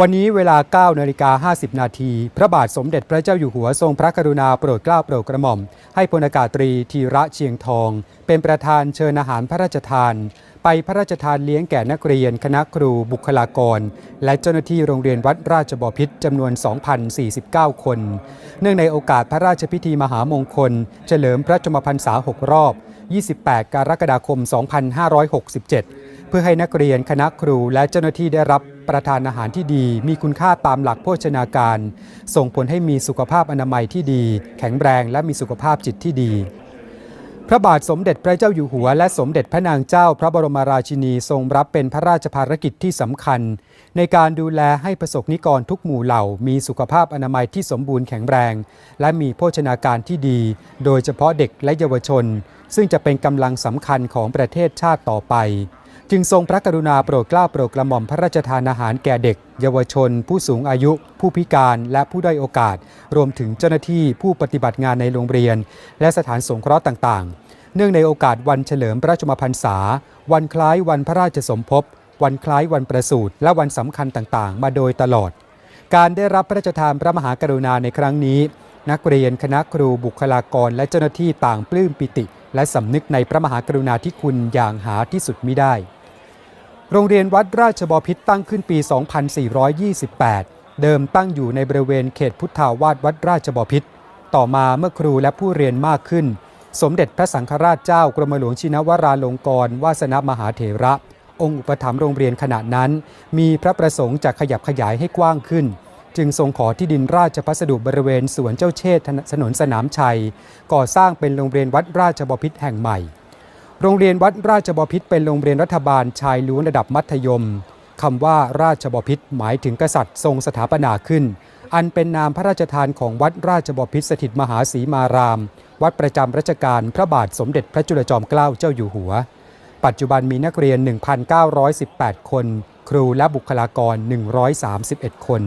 วันนี้เวลา 9นาฬิกา50 นาที พระบาทสมเด็จพระเจ้าอยู่หัวทรงพระกรุณาโปรดเกล้าโปรดกระหม่อม ให้พลอากาศตรีธีระเชียงทอง เป็นประธานเชิญอาหารพระราชทาน ไปพระราชทานเลี้ยงแก่นักเรียน คณะครูบุคลากร และเจ้าหน้าที่โรงเรียนวัดราชบพิตรจำนวน 2,049 คน เนื่องในโอกาสพระราชพิธีมหามงคล เฉลิมพระชมพรรษา 6 รอบ 28 กรกฎาคม 2567เพื่อให้นักเรียนคณะครูและเจ้าหน้าที่ได้รับประทานอาหารที่ดี มีคุณค่าตามหลักโภชนาการ ส่งผลให้มีสุขภาพอนามัยที่ดี แข็งแรงและมีสุขภาพจิตที่ดี พระบาทสมเด็จพระเจ้าอยู่หัว และสมเด็จพระนางเจ้าพระบรมราชินีทรงรับเป็นพระราชภารกิจที่สำคัญ ในการดูแลให้ประสบนิกรทุกหมู่เหล่า มีสุขภาพอนามัยที่สมบูรณ์แข็งแรง และมีโภชนาการที่ดี โดยเฉพาะเด็กและเยาวชน ซึ่งจะเป็นกำลังสำคัญของประเทศชาติต่อไป จึงทรงพระกรุณาโปรดเกล้าโปรดกระหม่อมพระราชทานอาหารแก่เด็ก เยาวชน ผู้สูงอายุ ผู้พิการและผู้ด้อยโอกาส รวมถึงเจ้าหน้าที่ผู้ปฏิบัติงานในโรงเรียน และสถานสงเคราะห์ต่างๆ เนื่องในโอกาสวันเฉลิมพระชมพรรษา วันคล้ายวันพระราชสมภพวันคล้ายวันประสูติและวันสำคัญต่างๆ มาโดยตลอด การได้รับพระราชทานพระมหากรุณาในครั้งนี้ นักเรียนคณะครูบุคลากรและเจ้าหน้าที่ต่างปลื้มปิติ และสำนึกในพระมหากรุณาธิคุณอย่างหาที่สุดมิได้ โรงเรียนวัดราชบพิตรตั้งขึ้นปี 2428 เดิมตั้งอยู่ในบริเวณเขตพุทธาวาสวัดราชบพิตรต่อมาเมื่อครูและผู้เรียนมากขึ้น สมเด็จพระสังฆราชเจ้ากรมหลวงชินวราลงกรวาสนมหาเถระ องค์อุปถัมภ์โรงเรียนขณะนั้น มีพระประสงค์จะขยับขยายให้กว้างขึ้น จึงทรงขอที่ดินราชพัสดุบริเวณสวนเจ้าเชษฐ์ถนนสนามชัย ก่อสร้างเป็นโรงเรียนวัดราชบพิตรแห่งใหม่ โรงเรียนวัดราชบพิตรเป็นโรงเรียนรัฐบาลชายล้วนระดับมัธยมคำว่าราชบพิตรหมายถึงกษัตริย์ทรงสถาปนาขึ้น อันเป็นนามพระราชทานของวัดราชบพิตรสถิตมหาศรีมาราม วัดประจำรัชกาลพระบาทสมเด็จพระจุลจอมเกล้าเจ้าอยู่หัว ปัจจุบันมีนักเรียน 1,918 คน ครูและบุคลากร 131 คน